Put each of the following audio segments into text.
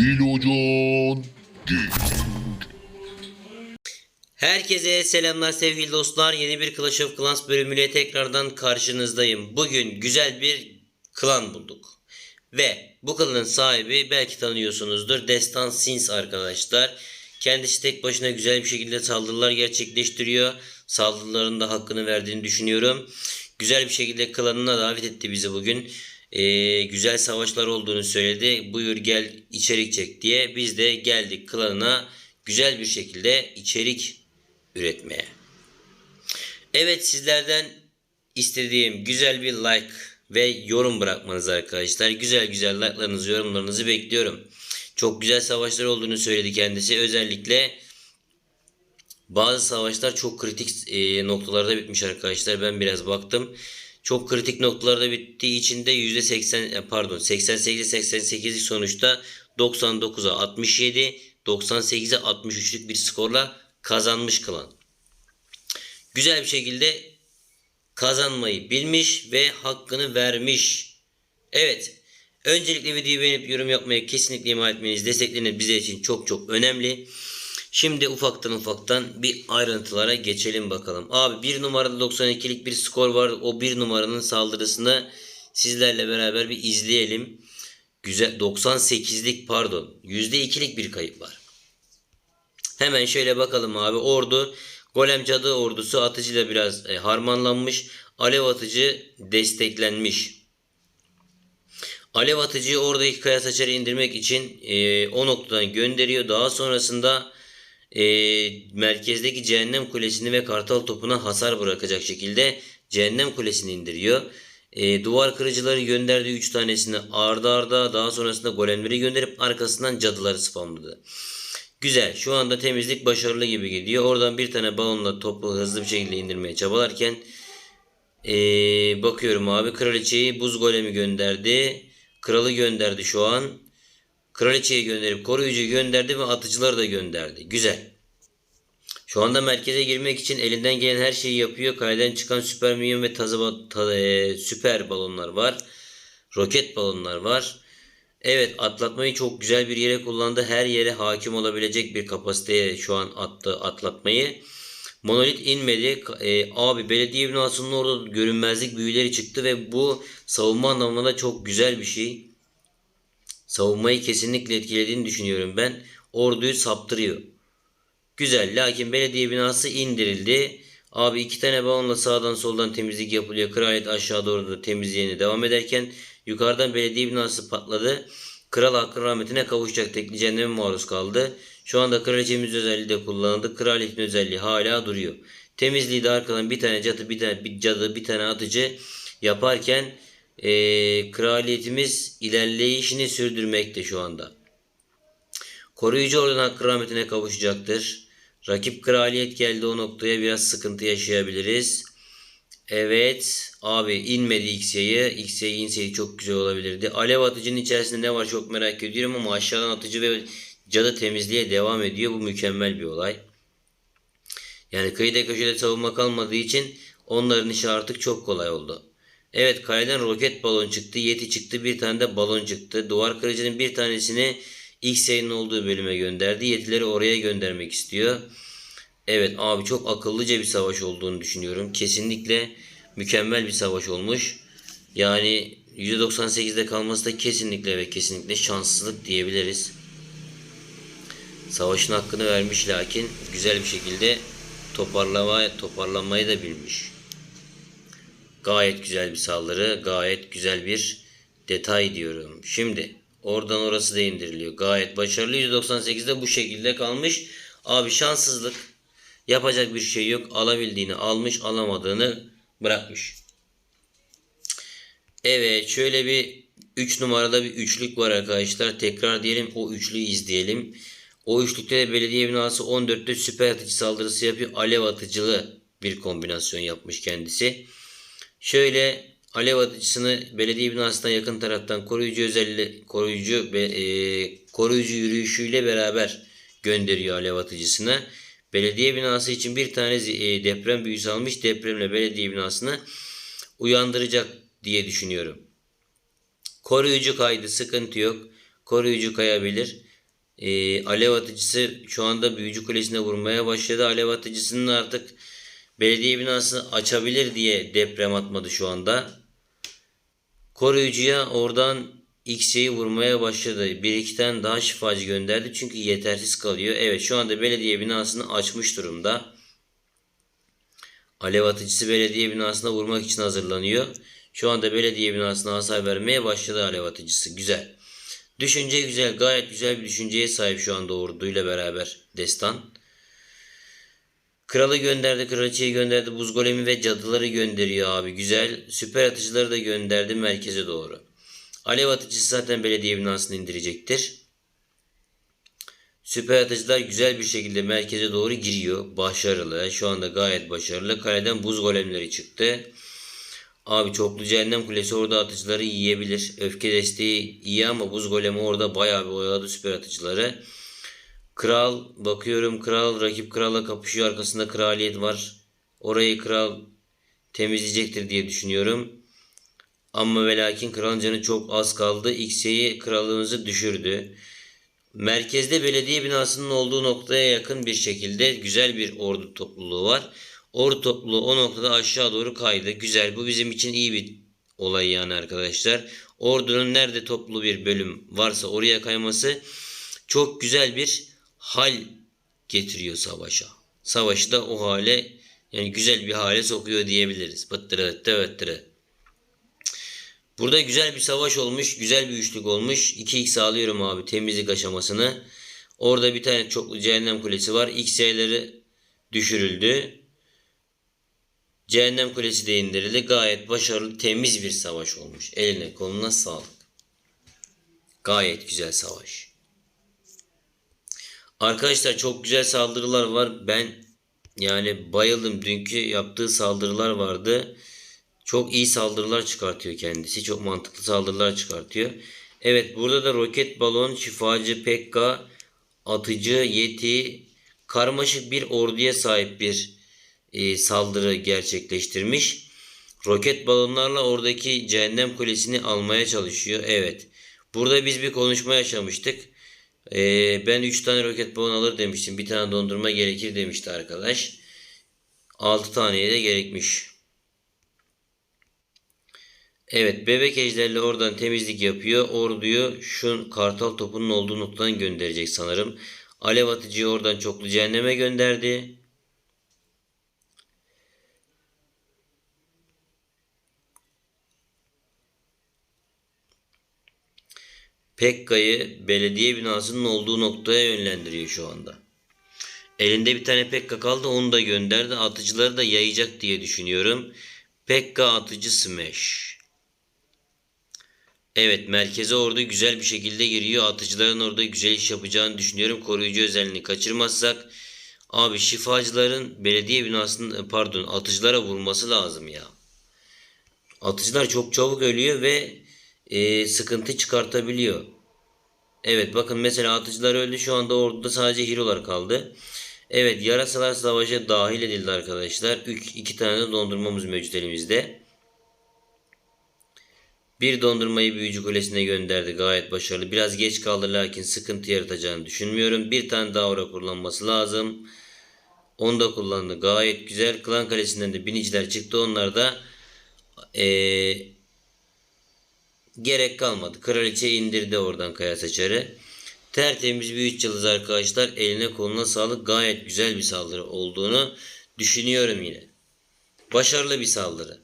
Bilocan Gaming. Herkese selamlar sevgili dostlar. Yeni bir Clash of Clans bölümüyle tekrardan karşınızdayım. Bugün güzel bir klan bulduk. Ve bu klanın sahibi belki tanıyorsunuzdur. Destan Sins arkadaşlar. Kendisi tek başına güzel bir şekilde saldırılar gerçekleştiriyor. Saldırıların da hakkını verdiğini düşünüyorum. Güzel bir şekilde klanına davet etti bizi bugün. Ee, güzel savaşlar olduğunu söyledi. Buyur gel içerik çek diye. Biz de geldik klanına güzel bir şekilde içerik üretmeye. Evet sizlerden istediğim güzel bir like ve yorum bırakmanız arkadaşlar. Güzel güzel like'larınızı, yorumlarınızı bekliyorum. Çok güzel savaşlar olduğunu söyledi kendisi. Özellikle bazı savaşlar çok kritik e, noktalarda bitmiş arkadaşlar. Ben biraz baktım. Çok kritik noktalarda bittiği için de %80 e, pardon 88'e 88'lik sonuçta 99'a 67 98'e 63'lük bir skorla kazanmış klan. Güzel bir şekilde kazanmayı bilmiş ve hakkını vermiş. Evet. Öncelikle videoyu beğenip yorum yapmayı kesinlikle ihmal etmeniz, destekleriniz bize için çok çok önemli. Şimdi ufaktan ufaktan bir ayrıntılara geçelim bakalım. Abi bir numarada 92'lik bir skor var. O bir numaranın saldırısını sizlerle beraber bir izleyelim. Güzel 98'lik pardon %2'lik bir kayıp var. Hemen şöyle bakalım abi. Ordu Golem Cadı ordusu atıcıyla biraz e, harmanlanmış. Alev atıcı desteklenmiş. Alev atıcıyı oradaki kaya saçarı indirmek için e, o noktadan gönderiyor. Daha sonrasında e, merkezdeki cehennem kulesini ve kartal topuna hasar bırakacak şekilde cehennem kulesini indiriyor. E, duvar kırıcıları gönderdi 3 tanesini arda arda daha sonrasında golemleri gönderip arkasından cadıları spamladı. Güzel. Şu anda temizlik başarılı gibi gidiyor. Oradan bir tane balonla topu hızlı bir şekilde indirmeye çabalarken ee, bakıyorum abi. Kraliçeyi buz golemi gönderdi. Kralı gönderdi şu an. Kraliçeyi gönderip koruyucuyu gönderdi ve atıcıları da gönderdi. Güzel. Şu anda merkeze girmek için elinden gelen her şeyi yapıyor. Kaleden çıkan süper minyon ve tazı, ta, e, süper balonlar var. Roket balonlar var. Evet atlatmayı çok güzel bir yere kullandı. Her yere hakim olabilecek bir kapasiteye şu an attı atlatmayı. Monolit inmedi. E, abi belediye binasının orada görünmezlik büyüleri çıktı ve bu savunma anlamında çok güzel bir şey. Savunmayı kesinlikle etkilediğini düşünüyorum ben. Orduyu saptırıyor. Güzel lakin belediye binası indirildi. Abi iki tane balonla sağdan soldan temizlik yapılıyor. Kraliyet aşağı doğru da temizliğine devam ederken yukarıdan belediye binası patladı. Kral hakkın rahmetine kavuşacak tekli cehenneme maruz kaldı. Şu anda kraliçemiz özelliği de kullanıldı. Kraliyetin özelliği hala duruyor. Temizliği de arkadan bir tane cadı, bir tane bir cadı, bir tane atıcı yaparken ee, kraliyetimiz ilerleyişini sürdürmekte şu anda. Koruyucu oradan hakkın rahmetine kavuşacaktır. Rakip kraliyet geldi o noktaya biraz sıkıntı yaşayabiliriz. Evet abi inmedi X'ye'yi. X'ye inseydi çok güzel olabilirdi. Alev atıcının içerisinde ne var çok merak ediyorum ama aşağıdan atıcı ve cadı temizliğe devam ediyor. Bu mükemmel bir olay. Yani kıyıda köşede savunma kalmadığı için onların işi artık çok kolay oldu. Evet kaleden roket balon çıktı. Yeti çıktı. Bir tane de balon çıktı. Duvar kırıcının bir tanesini X'ye'nin olduğu bölüme gönderdi. Yetileri oraya göndermek istiyor. Evet abi çok akıllıca bir savaş olduğunu düşünüyorum. Kesinlikle mükemmel bir savaş olmuş. Yani %98'de kalması da kesinlikle ve kesinlikle şanssızlık diyebiliriz. Savaşın hakkını vermiş lakin güzel bir şekilde toparlama, toparlanmayı da bilmiş. Gayet güzel bir saldırı, gayet güzel bir detay diyorum. Şimdi oradan orası da indiriliyor. Gayet başarılı. %98'de bu şekilde kalmış. Abi şanssızlık. Yapacak bir şey yok. Alabildiğini almış, alamadığını bırakmış. Evet, şöyle bir 3 numarada bir üçlük var arkadaşlar. Tekrar diyelim o üçlüyü izleyelim. O üçlükte de belediye binası 14'te süper atıcı saldırısı yapıyor. Alev atıcılı bir kombinasyon yapmış kendisi. Şöyle alev atıcısını belediye binasına yakın taraftan koruyucu özelliği koruyucu ve e, koruyucu yürüyüşüyle beraber gönderiyor alev atıcısını. Belediye binası için bir tane e, deprem büyüsü almış. Depremle belediye binasını uyandıracak diye düşünüyorum. Koruyucu kaydı sıkıntı yok. Koruyucu kayabilir. Ee, alev atıcısı şu anda büyücü kulesine vurmaya başladı. Alev atıcısının artık belediye binasını açabilir diye deprem atmadı şu anda. Koruyucuya oradan X'yi vurmaya başladı. Bir iki daha şifacı gönderdi çünkü yetersiz kalıyor. Evet şu anda belediye binasını açmış durumda. Alev atıcısı belediye binasına vurmak için hazırlanıyor. Şu anda belediye binasına hasar vermeye başladı alev atıcısı. Güzel. Düşünce güzel. Gayet güzel bir düşünceye sahip şu anda orduyla beraber destan. Kralı gönderdi, kraliçeyi gönderdi, buz golemi ve cadıları gönderiyor abi. Güzel. Süper atıcıları da gönderdi merkeze doğru. Alev atıcısı zaten belediye binasını indirecektir. Süper atıcılar güzel bir şekilde merkeze doğru giriyor. Başarılı. Şu anda gayet başarılı. Kaleden buz golemleri çıktı. Abi çoklu cehennem kulesi orada atıcıları yiyebilir. Öfke desteği iyi ama buz golemi orada bayağı bir oyaladı süper atıcıları. Kral bakıyorum kral rakip kralla kapışıyor arkasında kraliyet var. Orayı kral temizleyecektir diye düşünüyorum. Ama ve lakin kralın canı çok az kaldı. X'yi krallığımızı düşürdü. Merkezde belediye binasının olduğu noktaya yakın bir şekilde güzel bir ordu topluluğu var. Ordu topluluğu o noktada aşağı doğru kaydı. Güzel. Bu bizim için iyi bir olay yani arkadaşlar. Ordunun nerede toplu bir bölüm varsa oraya kayması çok güzel bir hal getiriyor savaşa. Savaşı da o hale yani güzel bir hale sokuyor diyebiliriz. Bıttırı bıttırı bıttırı. Burada güzel bir savaş olmuş. Güzel bir üçlük olmuş. 2x alıyorum abi temizlik aşamasını. Orada bir tane çoklu cehennem kulesi var. X'leri düşürüldü. Cehennem kulesi de indirildi. Gayet başarılı temiz bir savaş olmuş. Eline koluna sağlık. Gayet güzel savaş. Arkadaşlar çok güzel saldırılar var. Ben yani bayıldım. Dünkü yaptığı saldırılar vardı. Çok iyi saldırılar çıkartıyor kendisi. Çok mantıklı saldırılar çıkartıyor. Evet burada da roket balon, şifacı, pekka, atıcı, yeti, karmaşık bir orduya sahip bir e, saldırı gerçekleştirmiş. Roket balonlarla oradaki cehennem kulesini almaya çalışıyor. Evet. Burada biz bir konuşma yaşamıştık. E, ben 3 tane roket balon alır demiştim. Bir tane dondurma gerekir demişti arkadaş. 6 taneye de gerekmiş. Evet bebek ejderle oradan temizlik yapıyor. Orduyu şu kartal topunun olduğu noktadan gönderecek sanırım. Alev atıcıyı oradan çoklu cehenneme gönderdi. Pekka'yı belediye binasının olduğu noktaya yönlendiriyor şu anda. Elinde bir tane Pekka kaldı onu da gönderdi. Atıcıları da yayacak diye düşünüyorum. Pekka atıcı smash. Evet merkeze orada güzel bir şekilde giriyor. Atıcıların orada güzel iş yapacağını düşünüyorum. Koruyucu özelliğini kaçırmazsak. Abi şifacıların belediye binasının pardon atıcılara vurması lazım ya. Atıcılar çok çabuk ölüyor ve e, sıkıntı çıkartabiliyor. Evet bakın mesela atıcılar öldü. Şu anda orduda sadece hero'lar kaldı. Evet yarasalar savaşa dahil edildi arkadaşlar. 3 2 tane de dondurmamız mevcut elimizde. Bir dondurmayı büyücü kulesine gönderdi. Gayet başarılı. Biraz geç kaldı lakin sıkıntı yaratacağını düşünmüyorum. Bir tane daha aura kullanması lazım. Onu da kullandı. Gayet güzel. Klan kalesinden de biniciler çıktı. Onlar da ee, gerek kalmadı. Kraliçe indirdi oradan kaya saçarı. Tertemiz bir 3 yıldız arkadaşlar. Eline koluna sağlık. Gayet güzel bir saldırı olduğunu düşünüyorum yine. Başarılı bir saldırı.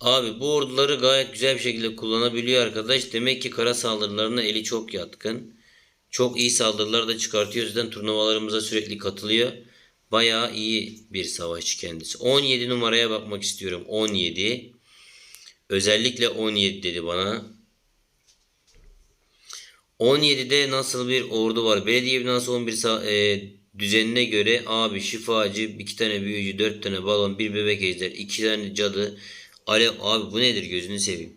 Abi bu orduları gayet güzel bir şekilde kullanabiliyor arkadaş. Demek ki kara saldırılarına eli çok yatkın. Çok iyi saldırılar da çıkartıyor. Yüzden turnuvalarımıza sürekli katılıyor. Bayağı iyi bir savaşçı kendisi. 17 numaraya bakmak istiyorum. 17. Özellikle 17 dedi bana. 17'de nasıl bir ordu var? Belediye binası 11 e, düzenine göre abi şifacı, iki tane büyücü, dört tane balon, bir bebek ejder, iki tane cadı, alev. Abi bu nedir gözünü seveyim.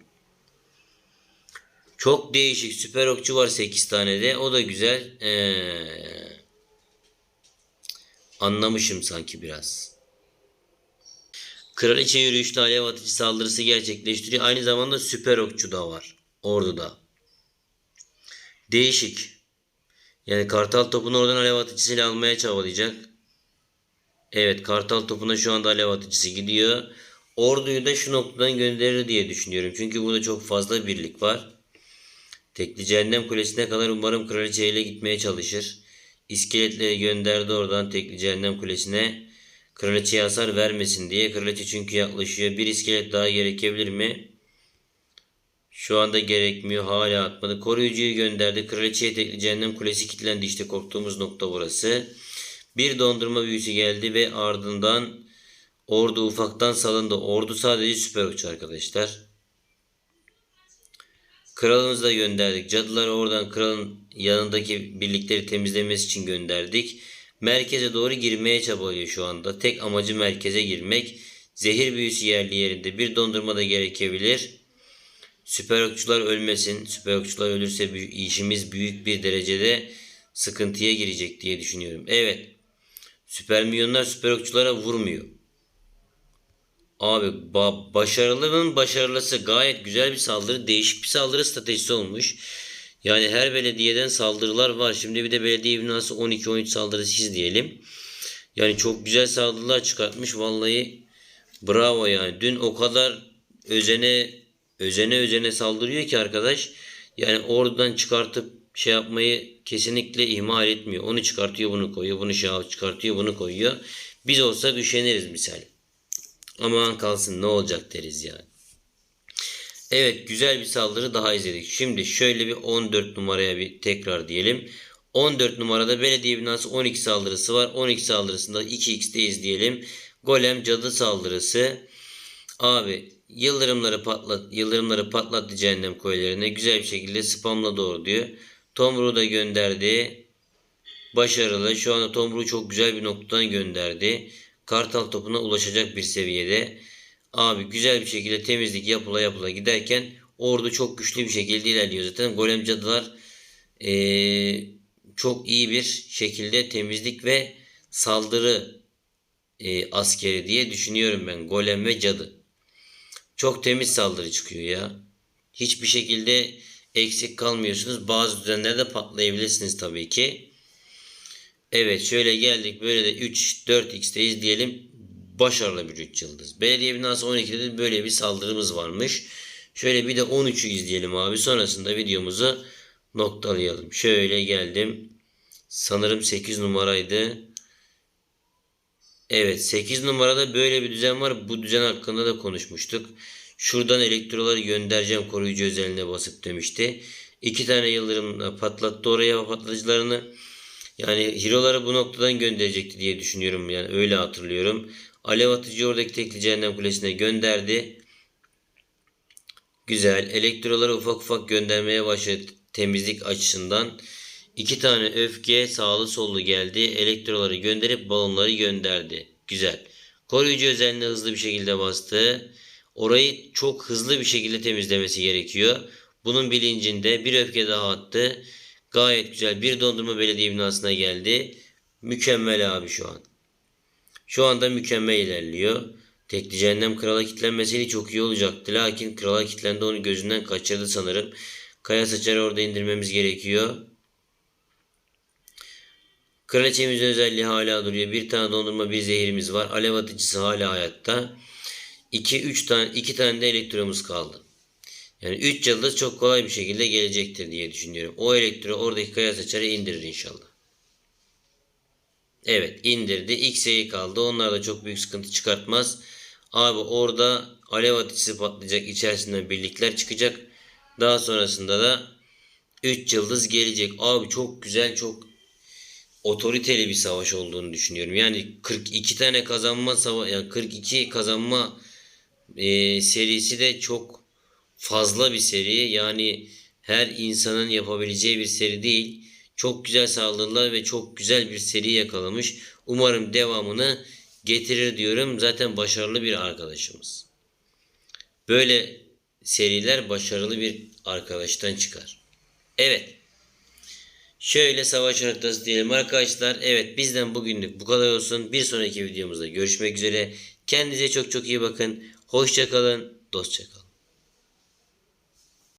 Çok değişik. Süper okçu var 8 tane de. O da güzel. Ee, anlamışım sanki biraz. Kraliçe yürüyüşlü alev atıcı saldırısı gerçekleştiriyor. Aynı zamanda süper okçu da var. Orduda. Değişik. Yani kartal topunu oradan alev atıcısıyla almaya çabalayacak. Evet kartal topuna şu anda alev atıcısı gidiyor. Orduyu da şu noktadan gönderir diye düşünüyorum. Çünkü burada çok fazla birlik var. Tekli Cehennem Kulesi'ne kadar umarım kraliçe ile gitmeye çalışır. İskeletleri gönderdi oradan Tekli Cehennem Kulesi'ne. Kraliçeye hasar vermesin diye. Kraliçe çünkü yaklaşıyor. Bir iskelet daha gerekebilir mi? Şu anda gerekmiyor. Hala atmadı. Koruyucuyu gönderdi. Kraliçeye Tekli Cehennem Kulesi kilitlendi. İşte korktuğumuz nokta burası. Bir dondurma büyüsü geldi ve ardından ordu ufaktan salındı. Ordu sadece süper okçu arkadaşlar. Kralımızı da gönderdik. Cadıları oradan kralın yanındaki birlikleri temizlemesi için gönderdik. Merkeze doğru girmeye çabalıyor şu anda. Tek amacı merkeze girmek. Zehir büyüsü yerli yerinde. Bir dondurma da gerekebilir. Süper okçular ölmesin. Süper okçular ölürse işimiz büyük bir derecede sıkıntıya girecek diye düşünüyorum. Evet. Süper milyonlar süper okçulara vurmuyor. Abi ba- başarılının başarılısı gayet güzel bir saldırı. Değişik bir saldırı stratejisi olmuş. Yani her belediyeden saldırılar var. Şimdi bir de belediye binası 12-13 saldırısı izleyelim. Yani çok güzel saldırılar çıkartmış. Vallahi bravo yani. Dün o kadar özene özene özene saldırıyor ki arkadaş. Yani oradan çıkartıp şey yapmayı kesinlikle ihmal etmiyor. Onu çıkartıyor bunu koyuyor. Bunu şey çıkartıyor bunu koyuyor. Biz olsak üşeniriz misal. Aman kalsın ne olacak deriz yani. Evet güzel bir saldırı daha izledik. Şimdi şöyle bir 14 numaraya bir tekrar diyelim. 14 numarada belediye binası 12 saldırısı var. 12 saldırısında 2x'de izleyelim. Golem cadı saldırısı. Abi yıldırımları patlat yıldırımları patlattı cehennem koylarına güzel bir şekilde spamla doğru diyor. Tomruğu da gönderdi. Başarılı. Şu anda Tomruğu çok güzel bir noktadan gönderdi. Kartal topuna ulaşacak bir seviyede. Abi güzel bir şekilde temizlik yapıla yapıla giderken ordu çok güçlü bir şekilde ilerliyor zaten. Golem cadılar eee, çok iyi bir şekilde temizlik ve saldırı eee, askeri diye düşünüyorum ben. Golem ve cadı. Çok temiz saldırı çıkıyor ya. Hiçbir şekilde eksik kalmıyorsunuz. Bazı düzenlerde patlayabilirsiniz tabii ki. Evet şöyle geldik böyle de 3 4x'teyiz diyelim. Başarılı bir 3 yıldız. Belediye binası 12'de de böyle bir saldırımız varmış. Şöyle bir de 13'ü izleyelim abi. Sonrasında videomuzu noktalayalım. Şöyle geldim. Sanırım 8 numaraydı. Evet 8 numarada böyle bir düzen var. Bu düzen hakkında da konuşmuştuk. Şuradan elektroları göndereceğim koruyucu özelliğine basıp demişti. İki tane yıldırımla patlattı oraya patlatıcılarını. Yani hero'ları bu noktadan gönderecekti diye düşünüyorum. Yani öyle hatırlıyorum. Alev atıcı oradaki tekli cehennem kulesine gönderdi. Güzel. Elektroları ufak ufak göndermeye başladı temizlik açısından. İki tane öfke sağlı sollu geldi. Elektroları gönderip balonları gönderdi. Güzel. Koruyucu özelliğine hızlı bir şekilde bastı. Orayı çok hızlı bir şekilde temizlemesi gerekiyor. Bunun bilincinde bir öfke daha attı. Gayet güzel. Bir dondurma belediye binasına geldi. Mükemmel abi şu an. Şu anda mükemmel ilerliyor. Tekli cehennem krala kilitlenmeseydi çok iyi olacaktı. Lakin krala kilitlendi onu gözünden kaçırdı sanırım. Kaya saçarı orada indirmemiz gerekiyor. Kraliçemizin özelliği hala duruyor. Bir tane dondurma bir zehirimiz var. Alev atıcısı hala hayatta. 2 3 tane 2 tane de elektromuz kaldı. Yani 3 yıldız çok kolay bir şekilde gelecektir diye düşünüyorum. O elektro oradaki kaya saçarı indirir inşallah. Evet indirdi. X'e kaldı. Onlar da çok büyük sıkıntı çıkartmaz. Abi orada alev atıcısı patlayacak. içerisinden birlikler çıkacak. Daha sonrasında da 3 yıldız gelecek. Abi çok güzel çok otoriteli bir savaş olduğunu düşünüyorum. Yani 42 tane kazanma sava yani 42 kazanma e, serisi de çok fazla bir seri. Yani her insanın yapabileceği bir seri değil. Çok güzel saldırılar ve çok güzel bir seri yakalamış. Umarım devamını getirir diyorum. Zaten başarılı bir arkadaşımız. Böyle seriler başarılı bir arkadaştan çıkar. Evet. Şöyle savaş haritası diyelim arkadaşlar. Evet bizden bugünlük bu kadar olsun. Bir sonraki videomuzda görüşmek üzere. Kendinize çok çok iyi bakın. Hoşça kalın. Dostça kalın.